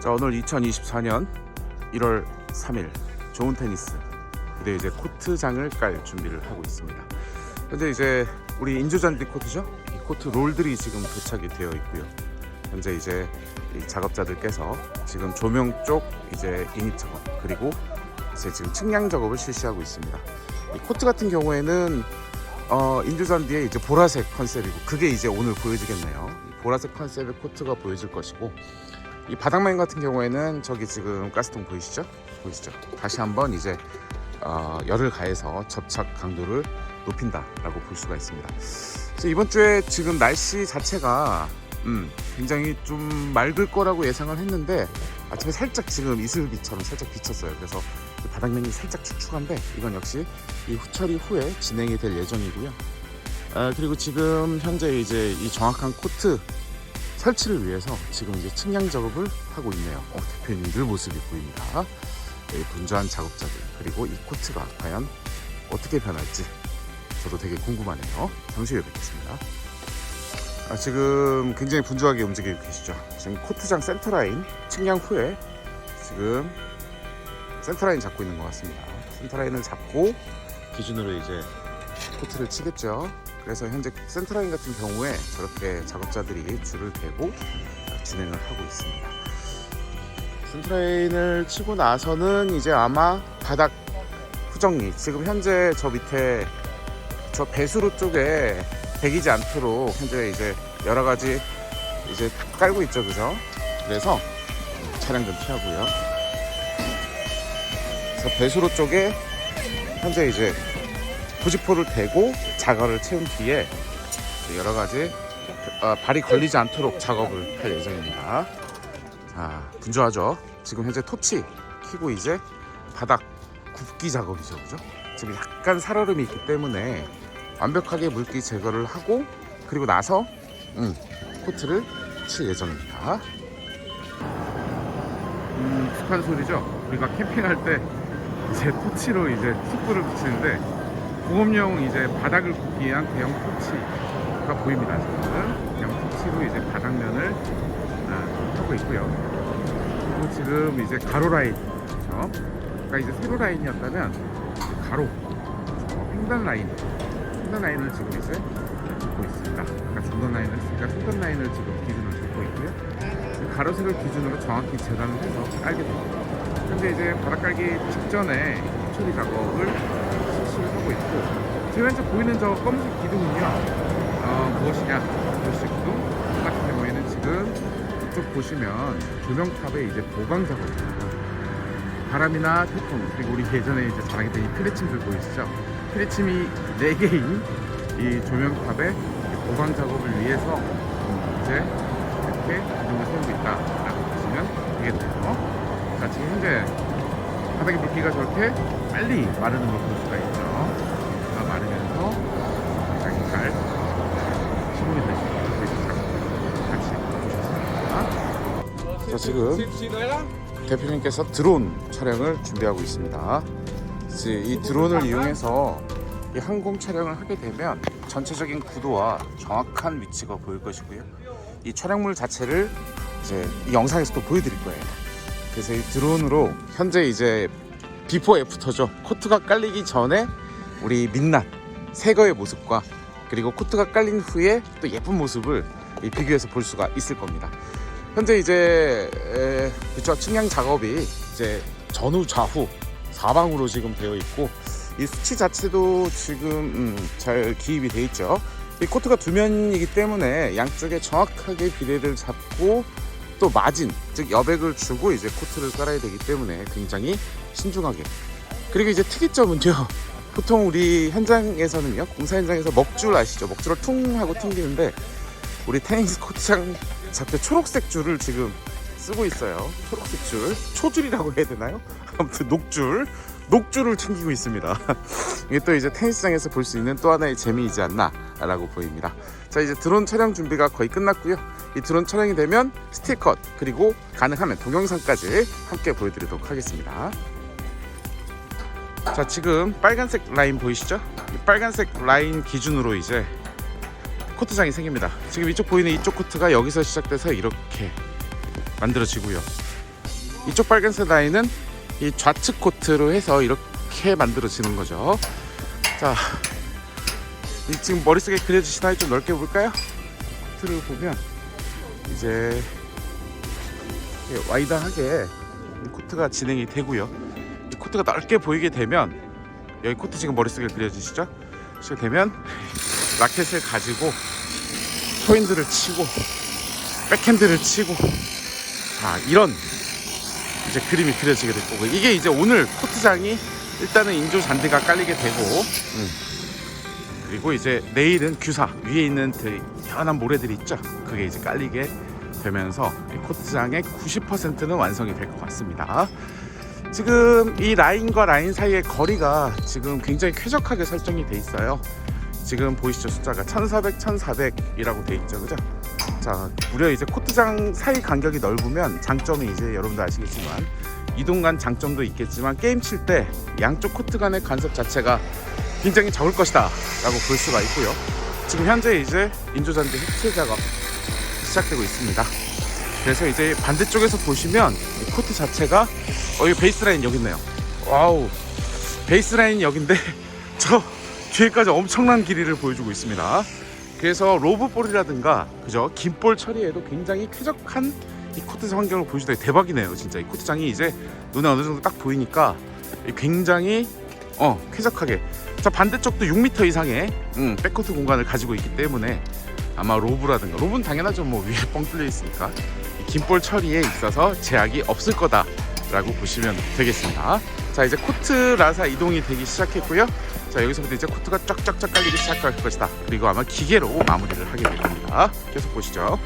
자 오늘 2024년 1월 3일 좋은 테니스 이제 이제 코트장을 깔 준비를 하고 있습니다. 현재 이제 우리 인조잔디 코트죠? 이 코트 롤들이 지금 도착이 되어 있고요. 현재 이제 이 작업자들께서 지금 조명 쪽 이제 인입 작업 그리고 이제 지금 측량 작업을 실시하고 있습니다. 이 코트 같은 경우에는 어, 인조잔디의 이제 보라색 컨셉이고 그게 이제 오늘 보여지겠네요. 이 보라색 컨셉의 코트가 보여질 것이고 이 바닥면 같은 경우에는 저기 지금 가스통 보이시죠? 보이시죠? 다시 한번 이제 어, 열을 가해서 접착 강도를 높인다라고 볼 수가 있습니다. 이번 주에 지금 날씨 자체가 음, 굉장히 좀 맑을 거라고 예상을 했는데 아침에 살짝 지금 이슬비처럼 살짝 비쳤어요. 그래서 그 바닥면이 살짝 축축한데 이건 역시 이 후처리 후에 진행이 될 예정이고요. 아, 그리고 지금 현재 이제 이 정확한 코트 설치를 위해서 지금 이제 측량 작업을 하고 있네요. 어, 대표님들 모습이 보입니다. 이 분주한 작업자들 그리고 이 코트가 과연 어떻게 변할지 저도 되게 궁금하네요. 잠시 후에 뵙겠습니다. 아, 지금 굉장히 분주하게 움직이고 계시죠. 지금 코트장 센터라인 측량 후에 지금 센터라인 잡고 있는 것 같습니다. 센터라인을 잡고 기준으로 이제 코트를 치겠죠. 그래서 현재 센터라인 같은 경우에 저렇게 작업자들이 줄을 대고 진행을 하고 있습니다. 센터라인을 치고 나서는 이제 아마 바닥 후정리 지금 현재 저 밑에 저 배수로 쪽에 배기지 않도록 현재 이제 여러 가지 이제 깔고 있죠, 그죠? 그래서 차량 좀 피하고요. 그래서 배수로 쪽에 현재 이제 부지포를 대고 자갈을 채운 뒤에 여러 가지 어, 발이 걸리지 않도록 작업을 할 예정입니다. 자, 분주하죠. 지금 현재 토치 키고 이제 바닥 굽기 작업이죠, 그죠? 지금 약간 살얼음이 있기 때문에 완벽하게 물기 제거를 하고 그리고 나서 음, 코트를 칠 예정입니다. 음, 익숙한 소리죠. 우리가 캠핑할 때 이제 토치로 이제 숯불을 붙이는데 공업용 이제 바닥을 굽기 위한 대형 토치가 보입니다. 지금 대형 토치로 이제 바닥면을 아, 하고 있고요. 그리고 지금 이제 가로 라인, 그렇죠? 아까 이제 세로 라인이었다면 가로, 어, 횡단 라인, 횡단 라인을 지금 이제 잡고 있습니다. 아까 중간 라인을 했으니까 횡단 라인을 지금 기준으로 잡고 있고요. 가로세를 기준으로 정확히 재단을 해서 깔게 됩니다. 현재 이제 바닥 깔기 직전에 처리 작업을 실시를 하고 있고 지금 현재 보이는 저 검은색 기둥은요 어, 무엇이냐? 보시 기둥? 같은 경우에는 지금 이쪽 보시면 조명탑의 이제 보강 작업입니다 바람이나 태풍 그리고 우리 예전에 이제 자랑했던 이 피레침들 보이시죠? 피레침이 4개인 이 조명탑의 보강 작업을 위해서 음, 이제 이렇게 기둥을 세우고 있다라고 보시면 되겠네요. 자 지금 현재 바닥에 물기가 저렇게 빨리 마르는 걸 볼 수가 있죠. 다 마르면서 굉장히 잘 시공이. 자 지금 대표님께서 드론 촬영을 준비하고 있습니다. 이 드론을 이용해서 이 항공 촬영을 하게 되면 전체적인 구도와 정확한 위치가 보일 것이고요. 이 촬영물 자체를 이제 이 영상에서도 보여드릴 거예요. 그래서 이 드론으로 현재 이제 비포 애프터죠. 코트가 깔리기 전에 우리 민낯 새거의 모습과 그리고 코트가 깔린 후에 또 예쁜 모습을 이 비교해서 볼 수가 있을 겁니다. 현재 이제 에, 그쵸 측량 작업이 이제 전후 좌후 사방으로 지금 되어 있고 이 수치 자체도 지금 음, 잘 기입이 돼 있죠. 이 코트가 두 면이기 때문에 양쪽에 정확하게 비례를 잡고 또 마진 즉 여백을 주고 이제 코트를 깔아야 되기 때문에 굉장히 신중하게. 그리고 이제 특이점은요. 보통 우리 현장에서는요. 공사 현장에서 먹줄 아시죠? 먹줄을 퉁 하고 튕기는데 우리 테니스 코트장 잡혀 초록색 줄을 지금 쓰고 있어요. 초록색 줄. 초줄이라고 해야 되나요? 아무튼 녹줄. 녹줄을 튕기고 있습니다. 이게 또 이제 테니스장에서 볼 수 있는 또 하나의 재미이지 않나라고 보입니다 자 이제 드론 촬영 준비가 거의 끝났고요 이 드론 촬영이 되면 스틸컷 그리고 가능하면 동영상까지 함께 보여드리도록 하겠습니다. 자 지금 빨간색 라인 보이시죠? 이 빨간색 라인 기준으로 이제 코트장이 생깁니다. 지금 이쪽 보이는 이쪽 코트가 여기서 시작돼서 이렇게 만들어지고요. 이쪽 빨간색 라인은 이 좌측 코트로 해서 이렇게 만들어지는 거죠. 자, 이 지금 머릿속에 그려지시나요? 좀 넓게 볼까요? 코트를 보면 이제 와이드하게 이 코트가 진행이 되고요. 이 코트가 넓게 보이게 되면 여기 코트 지금 머릿속에 그려지시죠? 이렇게 되면 라켓을 가지고 포인트를 치고 백핸드를 치고 자 이런 이제 그림이 그려지게 될 거고 이게 이제 오늘 코트장이 일단은 인조 잔디가 깔리게 되고 음. 그리고 이제 내일은 규사 위에 있는 그 연한 모래들이 있죠. 그게 이제 깔리게 되면서 이 코트장의 90%는 완성이 될 것 같습니다. 지금 이 라인과 라인 사이의 거리가 지금 굉장히 쾌적하게 설정이 돼 있어요. 지금 보이시죠? 숫자가 1400, 1400이라고 돼 있죠. 그죠? 자 무려 이제 코트장 사이 간격이 넓으면 장점이 이제 여러분도 아시겠지만 이동 간 장점도 있겠지만 게임 칠 때 양쪽 코트 간의 간섭 자체가 굉장히 적을 것이다 라고 볼 수가 있고요. 지금 현재 이제 인조잔디 흡체 작업 시작되고 있습니다. 그래서 이제 반대쪽에서 보시면 이 코트 자체가 어이 베이스라인 여기 있네요. 와우 베이스라인 여기인데 저 뒤에까지 엄청난 길이를 보여주고 있습니다. 그래서 로브볼이라든가 그죠? 긴볼 처리에도 굉장히 쾌적한 이 코트 환경을 보여주다 대박이네요 진짜. 이 코트장이 이제 눈에 어느 정도 딱 보이니까 굉장히 어 쾌적하게 자 반대쪽도 6m 이상의 음, 음, 백코트 공간을 가지고 있기 때문에 아마 로브라든가 로브는 당연하죠. 뭐 위에 뻥 뚫려 있으니까. 긴 볼 처리에 있어서 제약이 없을 거다 라고 보시면 되겠습니다. 자 이제 코트 라사 이동이 되기 시작했고요. 자 여기서부터 이제 코트가 쫙쫙쫙 깔리기 시작할 것이다. 그리고 아마 기계로 마무리를 하게 될 겁니다. 계속 보시죠.